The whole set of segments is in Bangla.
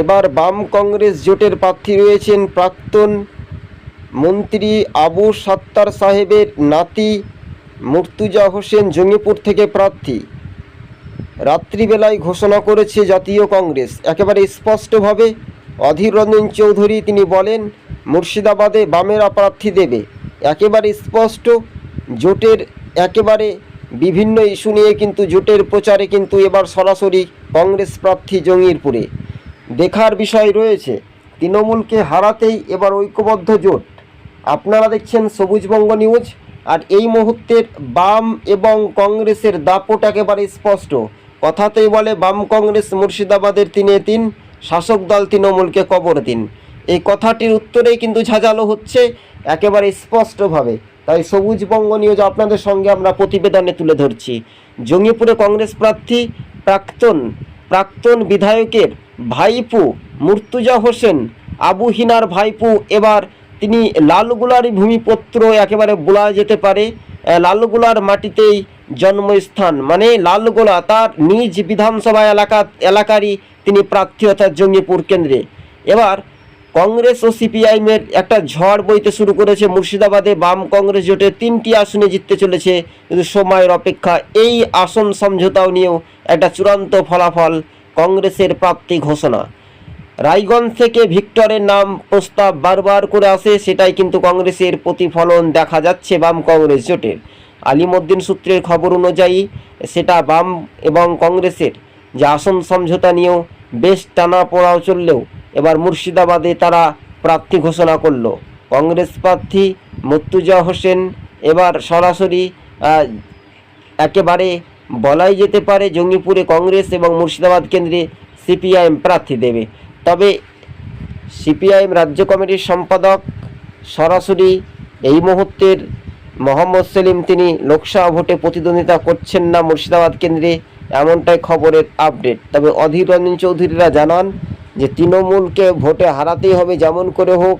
এবার বাম কংগ্রেস জোটের প্রার্থী রয়েছেন প্রাক্তন মন্ত্রী আবু সাত্তার সাহেবের নাতি মুর্তুজা হোসেন জঙ্গিপুর থেকে প্রার্থী। রাত্রিবেলায় ঘোষণা করেছে জাতীয় কংগ্রেস। একেবারে স্পষ্টভাবে অধীর রঞ্জন চৌধুরী তিনি বলেন, মুর্শিদাবাদে বামেরা প্রার্থী দেবে। একেবারে স্পষ্ট, জোটের একেবারে বিভিন্ন ইস্যু নিয়ে কিন্তু জোটের প্রচারে কিন্তু এবার সরাসরি কংগ্রেস প্রার্থী জঙ্গিরপুরে। দেখার বিষয় রয়েছে। তৃণমূলকে হারাতেই এবার ঐক্যবদ্ধ জোট। আপনারা দেখছেন সবুজবঙ্গ নিউজ, আর এই মুহূর্তের বাম এবং কংগ্রেসের দাপট একেবারে স্পষ্ট। কথাতেই বলে, বাম কংগ্রেস মুর্শিদাবাদের তিনে তিন, শাসক দল তৃণমূলকে কবর দিন। এই কথাটির উত্তরেই কিন্তু ঝাঁঝালো হচ্ছে একেবারে স্পষ্টভাবে। তাই সবুজবঙ্গ নিউজ আপনাদের সঙ্গে আমরা প্রতিবেদনে তুলে ধরছি। জঙ্গিপুরে কংগ্রেস প্রার্থী প্রাক্তন প্রাক্তন বিধায়কের ভাইপু মুর্তুজা হোসেন, আবু হিনার ভাইপু, এবার তিনি লালগুলারই ভূমিপত্র একেবারে বলা যেতে পারে। লালগুলার মাটিতেই জন্মস্থান মানে লালগোলা তার নিজ বিধানসভা এলাকা, এলাকারই তিনি প্রার্থী অর্থাৎ জঙ্গিপুর কেন্দ্রে। এবার কংগ্রেস ও সিপিআইএমের একটা ঝড় বইতে শুরু করেছে মুর্শিদাবাদে, বাম কংগ্রেস জোটে তিনটি আসনে জিততে চলেছে। কিন্তু সময়ের অপেক্ষা এই আসন সমঝোতাও নিয়েও একটা চূড়ান্ত ফলাফল কংগ্রেসের প্রাপ্তি ঘোষণা। রায়গঞ্জ থেকে ভিক্টরের নাম প্রস্তাব বারবার করে আসে, সেটাই কিন্তু কংগ্রেসের প্রতিফলন দেখা যাচ্ছে বাম কংগ্রেস জোটের। আলিমুদ্দিন সূত্রের খবর অনুযায়ী, সেটা বাম এবং কংগ্রেসের। যে আসন সমঝোতা নিয়েও বেশ টানা পড়াও চললেও এবার মুর্শিদাবাদে তারা প্রার্থী ঘোষণা করল। কংগ্রেস প্রার্থী মুর্তুজা হোসেন এবার সরাসরি একেবারে বলাই যেতে পারে জঙ্গিপুরে কংগ্রেস এবং মুর্শিদাবাদ কেন্দ্রে সিপিআইএম প্রার্থী দেবে। তবে সিপিআইএম রাজ্য কমিটির সম্পাদক সরাসরি এই মুহূর্তের মোহাম্মদ সেলিম, তিনি লোকসভা ভোটে প্রতিদ্বন্দ্বিতা করছেন না মুর্শিদাবাদ কেন্দ্রে, এমনটাই খবরের আপডেট। তবে অধীর রঞ্জন চৌধুরীরা জানান যে তৃণমূলকে ভোটে হারাতেই হবে, যেমন করে হোক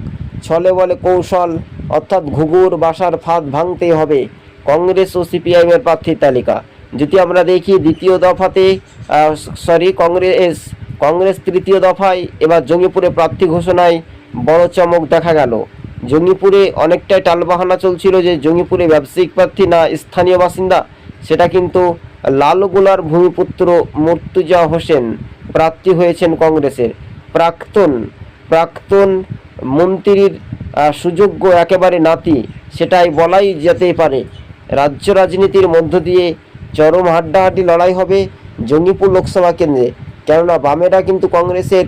ছলে বলে কৌশল, অর্থাৎ ঘুঘুর বাসার ফাঁদ ভাঙতেই হবে। কংগ্রেস ও সিপিআইএমের প্রার্থীর তালিকা। যদি আমরা দেখি, দ্বিতীয় দফাতে সরি কংগ্রেস কংগ্রেস তৃতীয় দফায়, এবার জঙ্গিপুরে প্রার্থী ঘোষণায় বড় চমক দেখা গেল। জঙ্গিপুরে অনেকটাই টালবাহানা চলছিল যে জঙ্গিপুরে ব্যবসায়িক প্রার্থী না স্থানীয় বাসিন্দা, সেটা কিন্তু লালগোলার ভূমিপুত্র মুর্তুজা হোসেন প্রার্থী হয়েছেন কংগ্রেসের। প্রাক্তন প্রাক্তন মন্ত্রীর সুযোগ্য একেবারে নাতি, সেটাই বলাই যেতেই পারে। রাজ্য রাজনীতির মধ্য দিয়ে চরম হাড্ডাহাড্ডি লড়াই হবে জঙ্গিপুর লোকসভা কেন্দ্রে। কেননা বামেরা কিন্তু কংগ্রেসের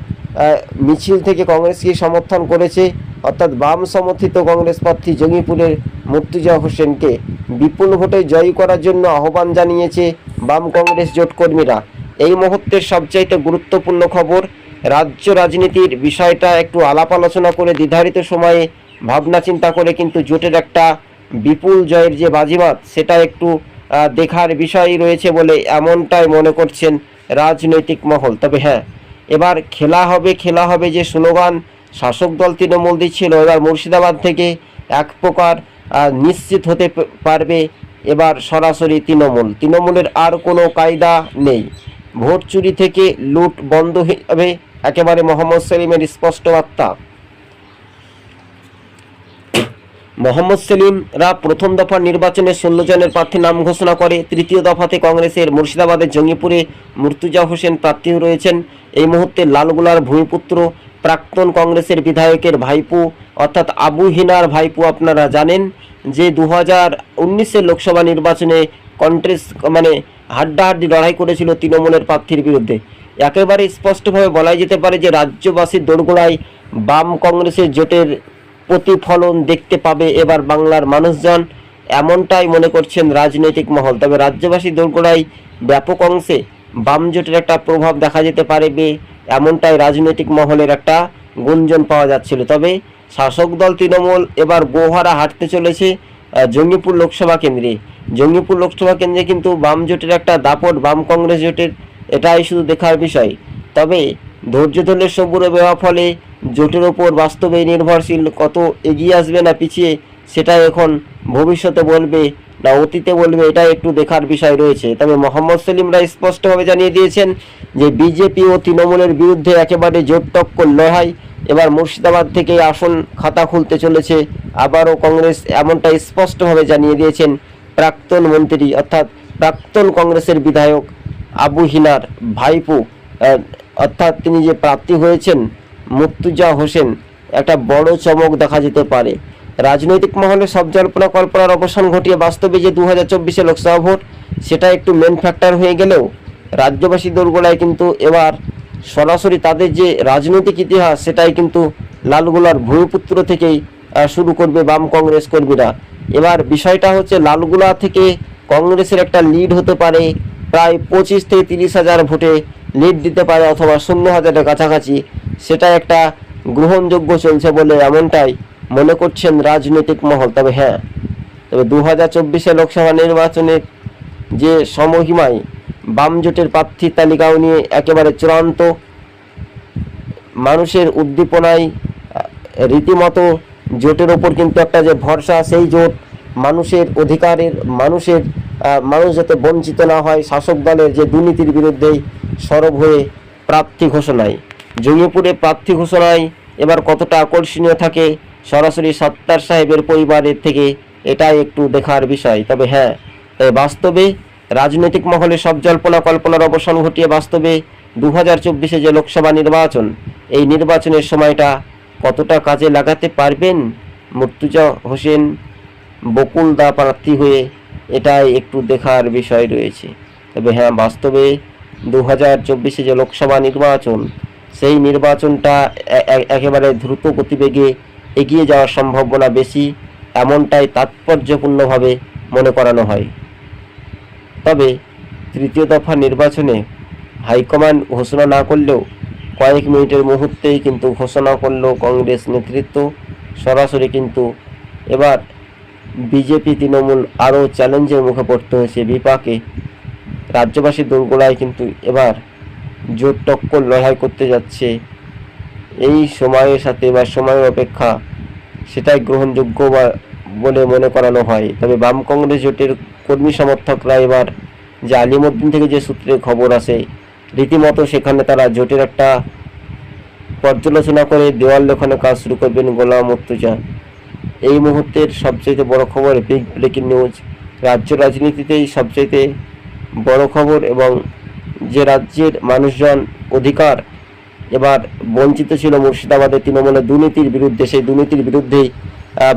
মিছিল থেকে কংগ্রেসকে সমর্থন করেছে। অর্থাৎ বাম সমর্থিত কংগ্রেস প্রার্থী জঙ্গিপুরের মুর্তুজা হোসেনকে। বিপুল ভোটে জয়ী করার জন্য আহ্বান জানিয়েছে বাম কংগ্রেস জোট কর্মীরা এই মুহূর্তের সবচাইতে গুরুত্বপূর্ণ খবর, রাজ্য রাজনীতির বিষয়টা একটু আলাপ আলোচনা করে নির্ধারিত সময়ে ভাবনা চিন্তা করে কিন্তু জোটের একটা বিপুল জয়ের যে বাজিমাত, সেটা একটু দেখার বিষয় রয়েছে বলে এমনটাই মনে করছেন রাজনৈতিক মহল। তবে হ্যাঁ এবার খেলা হবে খেলা হবে যে স্লোগান শাসক দল তৃণমূল দিচ্ছিল, এবার মুর্শিদাবাদ থেকে এক প্রকার নিশ্চিত হতে পারবে এবার সরাসরি তৃণমূল। তৃণমূলের আর কোনো কায়দা নেই। ভোট চুরি থেকে লুট বন্ধ হবে একেবারে মোহাম্মদ সেলিমের স্পষ্ট বার্তা। মোহাম্মদ সেলিমরা প্রথম দফার নির্বাচনে ষোলো জনের প্রার্থী নাম ঘোষণা করে, তৃতীয় দফাতে কংগ্রেসের মুর্শিদাবাদের জঙ্গিপুরে মুর্তুজা হোসেন প্রার্থী রয়েছেন। এই মুহূর্তে লালগুলার ভূমিপুত্র, প্রাক্তন কংগ্রেসের বিধায়কের ভাইপু, অর্থাৎ আবু হিনার ভাইপু আপনারা জানেন যে দু হাজার লোকসভা নির্বাচনে কন্ট্রেস মানে হাড্ডাহাড্ডি লড়াই করেছিল তৃণমূলের প্রার্থীর বিরুদ্ধে। একেবারে স্পষ্টভাবে বলাই যেতে পারে যে রাজ্যবাসীর দোরগোড়ায় বাম কংগ্রেসের জোটের প্রতিফলন দেখতে পাবে এবার বাংলার মানুষজন। এমনটাই মনে করছেন রাজনৈতিক মহল। তবে রাজ্যবাসী দোরগোড়ায় ব্যাপক অংশে বাম জোটের একটা প্রভাব দেখা যেতে পারবে, এমনটাই রাজনৈতিক মহলের একটা গুঞ্জন পাওয়া যাচ্ছিল। তবে শাসক দল তৃণমূল এবার গোহারা হাঁটতে চলেছে জঙ্গিপুর লোকসভা কেন্দ্রে। জঙ্গিপুর লোকসভা কেন্দ্রে কিন্তু বাম জোটের একটা দাপট, বাম কংগ্রেস জোটের এটাই শুধু দেখার বিষয়। তবে ধৈর্য ধরলে সবুরে দেওয়া ফলে জোটের ওপর বাস্তবে নির্ভরশীল কত এগিয়ে আসবে না পিছিয়ে সেটা এখন ভবিষ্যতে বলবে না অতীতে বলবে এটা একটু দেখার বিষয় রয়েছে। তবে মোহাম্মদ সেলিমরা স্পষ্টভাবে জানিয়ে দিয়েছেন যে বিজেপি ও তৃণমূলের বিরুদ্ধে একেবারে জোট টক্কর লড়াই, এবার মুর্শিদাবাদ থেকে আসন খাতা খুলতে চলেছে। আবারও কংগ্রেস এমনটা স্পষ্টভাবে জানিয়ে দিয়েছেন প্রাক্তন মন্ত্রী, অর্থাৎ প্রাক্তন কংগ্রেসের বিধায়ক আবু হিনার ভাইপো। অর্থাৎ তিনি যে প্রার্থী হয়েছেন মুর্তুজা হোসেন একটা বড় চমক দেখা যেতে পারে। রাজনৈতিক মহলে সব জল্পনা কল্পনার অবসান ঘটিয়ে বাস্তবে যে দু হাজার চব্বিশে লোকসভা ভোট, সেটা একটু মেন ফ্যাক্টর হয়ে গেলেও রাজ্যবাসী দোরগোড়ায় কিন্তু এবার সরাসরি তাদের যে রাজনৈতিক ইতিহাস, সেটাই কিন্তু লালগুলার ভূমিপুত্র থেকেই শুরু করবে বাম কংগ্রেস কর্মীরা। এবার বিষয়টা হচ্ছে লালগুলা থেকে কংগ্রেসের একটা লিড হতে পারে প্রায় পঁচিশ থেকে তিরিশ হাজার ভোটে লিড দিতে পারে অথবা শূন্য হাজারের কাছাকাছি, সেটা একটা গ্রহণযোগ্য চলছে বলে এমনটাই মনে করছেন রাজনৈতিক মহল। তবে হ্যাঁ তবে দু হাজার চব্বিশে লোকসভা নির্বাচনের যে সমহিমায় বাম জোটের প্রার্থী তালিকাও নিয়ে একেবারে চূড়ান্ত মানুষের উদ্দীপনায় রীতিমতো জোটের ওপর কিন্তু একটা যে ভরসা, সেই জোট মানুষের অধিকারের, মানুষের মানুষ যাতে বঞ্চিত না হয়, শাসক দলের যে দুর্নীতির বিরুদ্ধেই সরব হয়ে প্রার্থী ঘোষণায়। জঙ্গিপুরে প্রার্থী ঘোষণায় এবার কতটা আকর্ষণীয় থাকে সরাসরি সত্তার সাহেবের পরিবারের থেকে এটাই একটু দেখার বিষয়। তবে হ্যাঁ এ বাস্তবে রাজনৈতিক মহলে সব জল্পনা কল্পনার অবসান ঘটিয়ে বাস্তবে দু হাজার চব্বিশে যে লোকসভা নির্বাচন, এই নির্বাচনের সময়টা কতটা কাজে লাগাতে পারবেন? মুর্তুজা হোসেন বকুল দা প্রার্থী হয়ে এটাই একটু দেখার বিষয় রয়েছে। তবে হ্যাঁ বাস্তবে দু হাজার চব্বিশে যে লোকসভা নির্বাচন, সেই নির্বাচনটা একেবারে দ্রুত গতিবেগে এগিয়ে যাওয়ার সম্ভাবনা বেশি, এমনটাই তাৎপর্যপূর্ণভাবে মনে করানো হয়। তবে তৃতীয় দফা নির্বাচনে হাইকমান্ড ঘোষণা না করলেও কয়েক মিনিটের মুহূর্তেই কিন্তু ঘোষণা করল কংগ্রেস নেতৃত্ব। সরাসরি কিন্তু এবার বিজেপি, তৃণমূল আরও চ্যালেঞ্জের মুখে পড়তে হয়েছে বিপাকে। রাজ্যবাসী দোরগোড়ায় কিন্তু এবার জোট টক্কর লড়াই করতে যাচ্ছে। এই সময়ের সাথে বা সময়ের অপেক্ষা সেটাই গ্রহণযোগ্য বা বলে মনে করানো হয়। তবে বাম কংগ্রেস জোটের কর্মী সমর্থকরা এবার যে আলিমুদ্দিন থেকে যে সূত্রে খবর আসে, রীতিমতো সেখানে তারা জোটের একটা পর্যালোচনা করে দেওয়াল লেখনের কাজ শুরু করবেন গোলাম মুর্তুজা। এই মুহূর্তের সবচেয়ে বড় খবর বিগ ব্রেকিং নিউজ রাজ্য রাজনীতিতেই সবচেয়ে বড় খবর এবং যে রাজ্যের মানুষজন অধিকার এবার বঞ্চিত ছিল মুর্শিদাবাদের তৃণমূলের দুর্নীতির বিরুদ্ধে, সেই দুর্নীতির বিরুদ্ধেই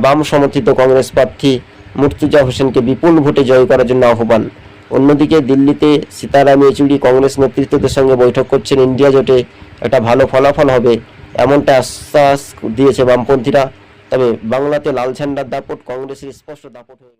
বাম সমর্থিত কংগ্রেস প্রার্থী মুর্তুজা হোসেনকে বিপুল ভোটে জয় করার জন্য আহ্বান অন্যদিকে দিল্লিতে সীতারাম ইয়েচুরি কংগ্রেস নেতৃত্বদের সঙ্গে বৈঠক করছেন ইন্ডিয়া জোটে, একটা ভালো ফলাফল হবে এমনটা আশ্বাস দিয়েছে বামপন্থীরা তবে বাংলাতে লাল ঝান্ডার দাপট কংগ্রেসের স্পষ্ট দাপট হয়ে।